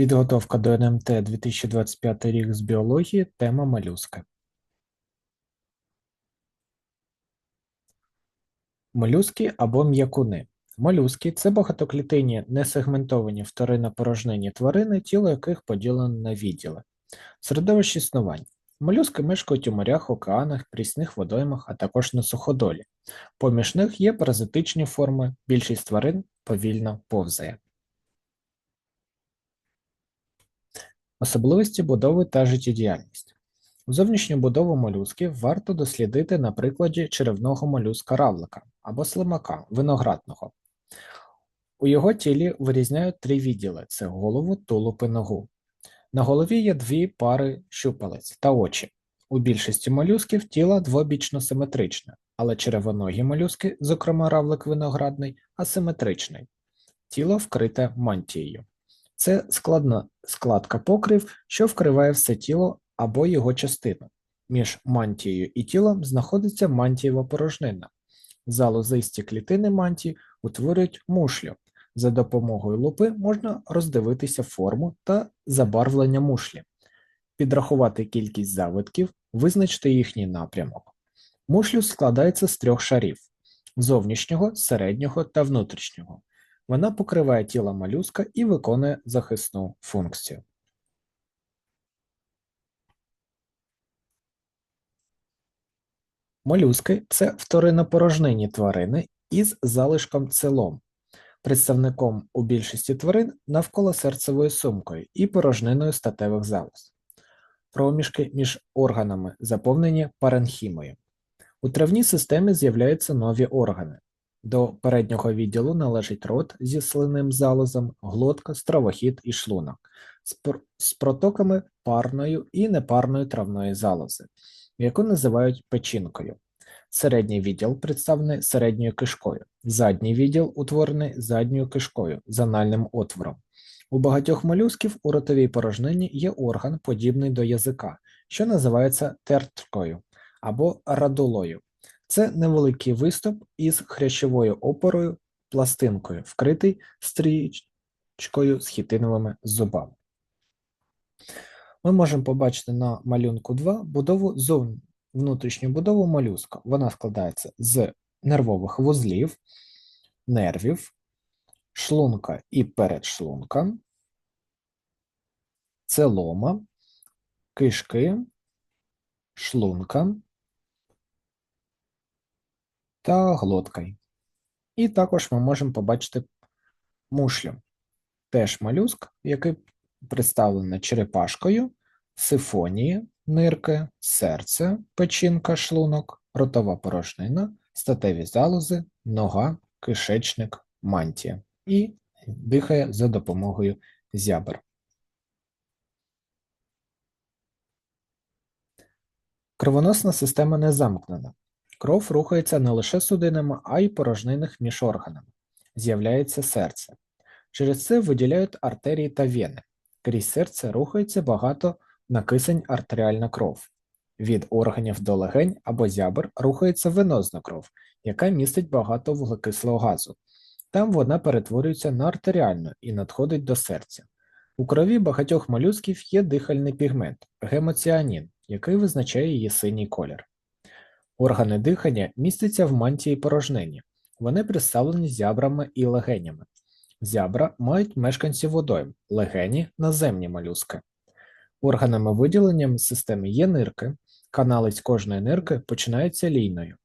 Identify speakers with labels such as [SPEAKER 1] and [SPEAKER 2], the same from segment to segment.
[SPEAKER 1] Підготовка до НМТ 2025 рік з біології, тема молюски. Молюски або м'якуни. Молюски це багатоклітинні несегментовані вторинно-порожнинні тварини, тіло яких поділено на відділи. Середовище існування. Молюски мешкають у морях, океанах, прісних водоймах, а також на суходолі. Поміж них є паразитичні форми, більшість тварин повільно повзає. Особливості будови та життєдіяльність. Зовнішню будову молюсків варто дослідити на прикладі черевного молюска равлика або слимака виноградного. У його тілі вирізняють три відділи: це голову, тулуб і ногу. На голові є дві пари щупалець та очі. У більшості молюсків тіло двобічно симетричне, але черевоногі молюски, зокрема равлик виноградний, асиметричний. Тіло вкрите мантією. Це складна складка покрив, що вкриває все тіло або його частину. Між мантією і тілом знаходиться мантієва порожнина. Залозисті клітини мантії утворюють мушлю. За допомогою лупи можна роздивитися форму та забарвлення мушлі, підрахувати кількість завитків, визначити їхній напрямок. Мушлю складається з трьох шарів зовнішнього, середнього та внутрішнього. Вона покриває тіло молюска і виконує захисну функцію. Молюски це вториннопорожнинні тварини із залишком целом, представником у більшості тварин навколо серцевою сумкою і порожниною статевих залоз. Проміжки між органами заповнені паренхімою. У травній системі з'являються нові органи. До переднього відділу належить рот зі слинним залозом, глотка, стравохід і шлунок з протоками парної і непарної травної залози, яку називають печінкою. Середній відділ представлений середньою кишкою, задній відділ утворений задньою кишкою з анальним отвором. У багатьох молюсків у ротовій порожнині є орган, подібний до язика, що називається терткою або радулою. Це невеликий виступ із хрящовою опорою, пластинкою, вкритий стрічкою з хітиновими зубами. Ми можемо побачити на малюнку 2 будову зовні, внутрішню будову молюска. Вона складається з нервових вузлів, нервів, шлунка і передшлунка, целома, кишки, шлунка та глоткою. І також ми можемо побачити мушлю, теж молюск, який представлений черепашкою, сифонії, нирки, серце, печінка, шлунок, ротова порожнина, статеві залози, нога, кишечник, мантія і дихає за допомогою зябр. Кровоносна система не замкнена. Кров рухається не лише судинами, а й порожнинах між органами. З'являється серце. Через це виділяють артерії та вени. Крізь серце рухається багато на кисень артеріальна кров. Від органів до легень або зябр рухається венозна кров, яка містить багато вуглекислого газу. Там вона перетворюється на артеріальну і надходить до серця. У крові багатьох молюсків є дихальний пігмент гемоціанін, який визначає її синій колір. Органи дихання містяться в мантії порожнині, вони представлені зябрами і легенями. Зябра мають мешканці водойм, легені наземні молюски. Органами виділення системи є нирки, каналець кожної нирки починається лійною,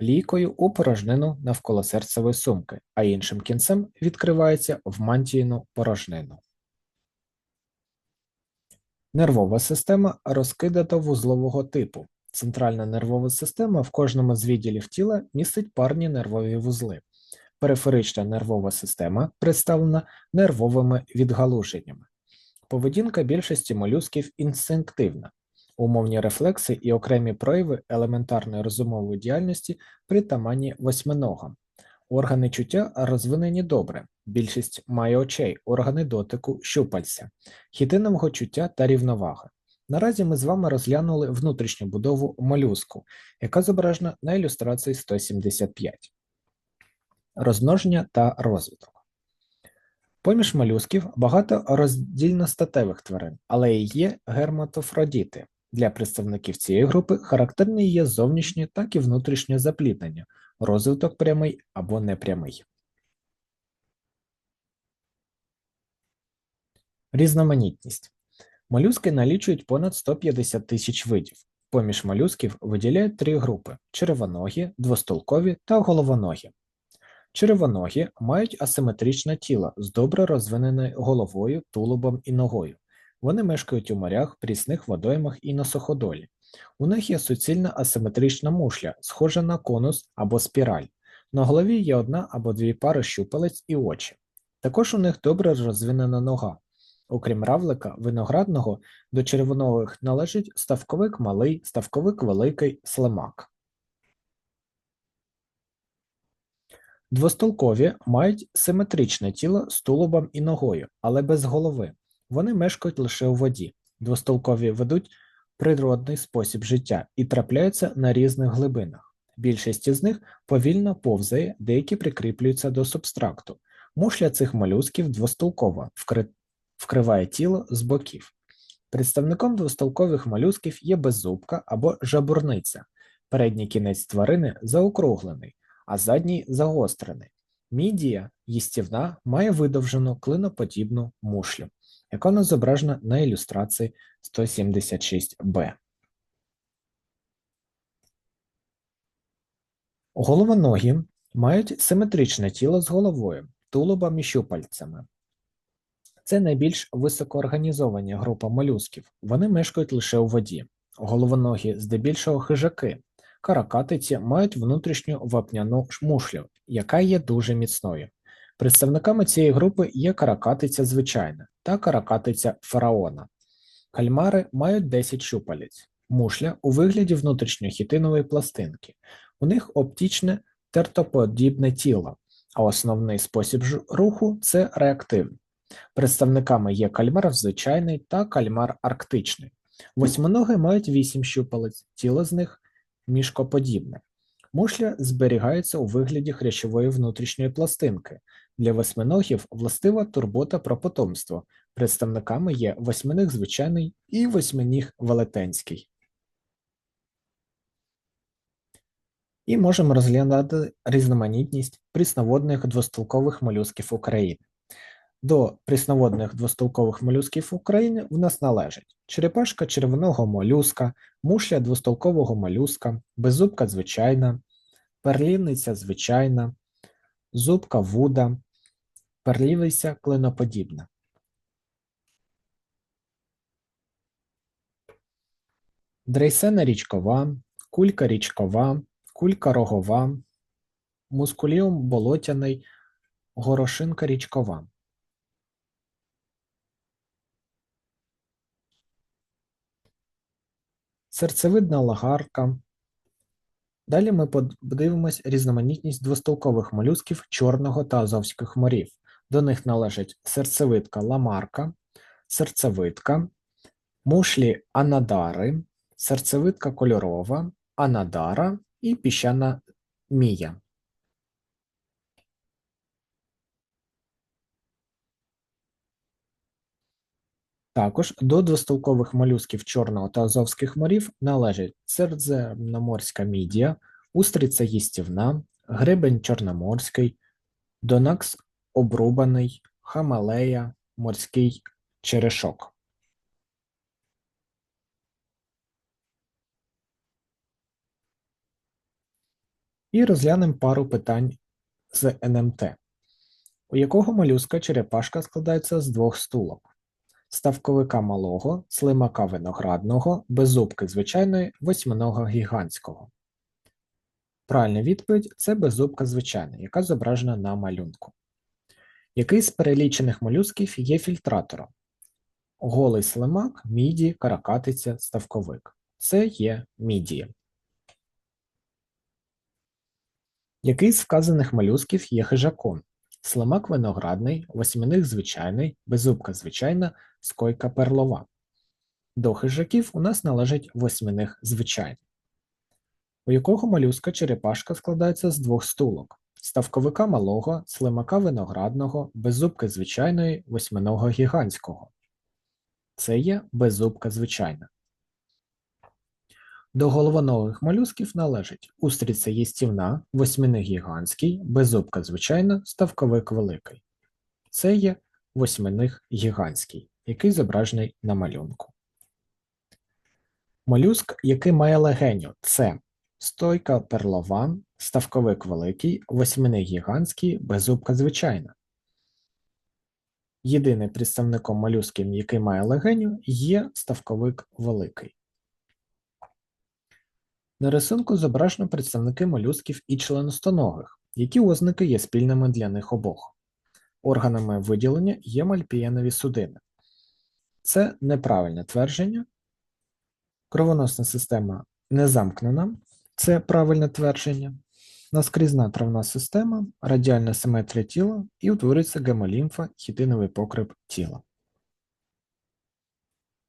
[SPEAKER 1] лійкою у порожнину навколо серцевої сумки, а іншим кінцем відкривається в мантійну порожнину. Нервова система розкидата вузлового типу. Центральна нервова система в кожному з відділів тіла містить парні нервові вузли. Периферична нервова система представлена нервовими відгалуженнями. Поведінка більшості молюсків інстинктивна, умовні рефлекси і окремі прояви елементарної розумової діяльності притаманні восьминогам. Органи чуття розвинені добре, більшість має очей, органи дотику, щупальця, хітинового чуття та рівноваги. Наразі ми з вами розглянули внутрішню будову молюску, яка зображена на ілюстрації 175. Розмноження та розвиток. Поміж молюсків багато роздільностатевих тварин, але і є герматофродіти. Для представників цієї групи характерні є зовнішнє, так і внутрішнє запліднення, розвиток прямий або непрямий. Різноманітність. Молюски налічують понад 150 тисяч видів. Поміж молюсків виділяють три групи червоногі, двостолкові та головоногі. Червоногі мають асиметричне тіло з добре розвиненою головою, тулубом і ногою. Вони мешкають у морях, прісних водоймах і на суходолі. У них є суцільна асиметрична мушля, схожа на конус або спіраль. На голові є одна або дві пари щупалець і очі. Також у них добре розвинена нога. Окрім равлика, виноградного, до червонових належить ставковик малий, ставковик великий, слимак. Двостолкові мають симетричне тіло з тулубом і ногою, але без голови. Вони мешкають лише у воді. Двостолкові ведуть природний спосіб життя і трапляються на різних глибинах. Більшість із них повільно повзає, деякі прикріплюються до субстракту. Мушля цих молюсків двостолкова, вкри... вкриває тіло з боків. Представником двостолкових молюсків є беззубка або жабурниця. Передній кінець тварини заокруглений, а задній загострений. Мідія їстівна має видовжену клиноподібну мушлю, яка нас зображена на ілюстрації 176б. Головоногі мають симетричне тіло з головою, тулубом і щупальцями. Це найбільш високоорганізовані група молюсків. Вони мешкають лише у воді. Головоногі здебільшого хижаки. Каракатиці мають внутрішню вапняну мушлю, яка є дуже міцною. Представниками цієї групи є каракатиця звичайна та каракатиця фараона. Кальмари мають 10 щупалець, мушля у вигляді внутрішньохітинової пластинки. У них оптічне тертоподібне тіло, а основний спосіб руху це реактивний. Представниками є кальмар звичайний та кальмар арктичний. Восьминоги мають 8 щупалець, тіло з них мішкоподібне. Мушля зберігається у вигляді хрящової внутрішньої пластинки. Для восьминогів властива турбота про потомство. Представниками є восьминіг звичайний і восьминіг велетенський. І можемо розглядати різноманітність прісноводних двостолкових молюсків України. До прісноводних двостолкових молюсків України в нас належать черепашка червоного молюска, мушля двостолкового молюска, беззубка звичайна, перлівниця звичайна, зубка вуда, перлівиця клиноподібна. Дрейсена річкова, кулька річкова, кулька рогова, мускуліум болотяний, горошинка річкова. Серцевидна лагарка. Далі ми подивимось різноманітність двостолкових молюсків Чорного та Азовських морів. До них належать серцевидка ламарка, серцевидка, мушлі анадари, серцевидка кольорова, анадара і піщана мія. Також до двостолкових молюсків Чорного та Азовських морів належать середземноморська мідія, устриця їстівна, гребень чорноморський, донакс обрубаний, хамалея, морський черешок. І розглянемо пару питань з НМТ, у якого молюска черепашка складається з двох стулок ставковика малого, слимака виноградного, беззубки звичайної, восьминога гігантського. Правильна відповідь це беззубка звичайна, яка зображена на малюнку. Який з перелічених молюсків є фільтратором? Голий слимак, міді, каракатиця, ставковик. Це є мідії. Який з вказаних молюсків є хижаком? Слимак виноградний, восьминих звичайний, беззубка звичайна, скойка перлова. До хижаків у нас належить восьминих звичайний. У якого молюска черепашка складається з двох стулок ставковика малого, слимака виноградного, беззубки звичайної, восьминого гігантського. Це є беззубка звичайна. До головоногих молюсків належать устриця їстівна, восьминик гігантський, беззубка звичайна, ставковик великий. Це є восьминик гігантський, який зображений на малюнку. Молюск, який має легеню, це стойка перлован, ставковик великий, восьминик гігантський, беззубка звичайна. Єдиним представником молюсків, який має легеню, є ставковик великий. На рисунку зображено представники молюсків і членостоногих, які ознаки є спільними для них обох. Органами виділення є мальпієнові судини. Це неправильне твердження. Кровоносна система не замкнена. Це правильне твердження. Наскрізна травна система, радіальна симетрія тіла і утворюється гемолімфа, хітиновий покрив тіла.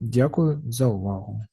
[SPEAKER 1] Дякую за увагу.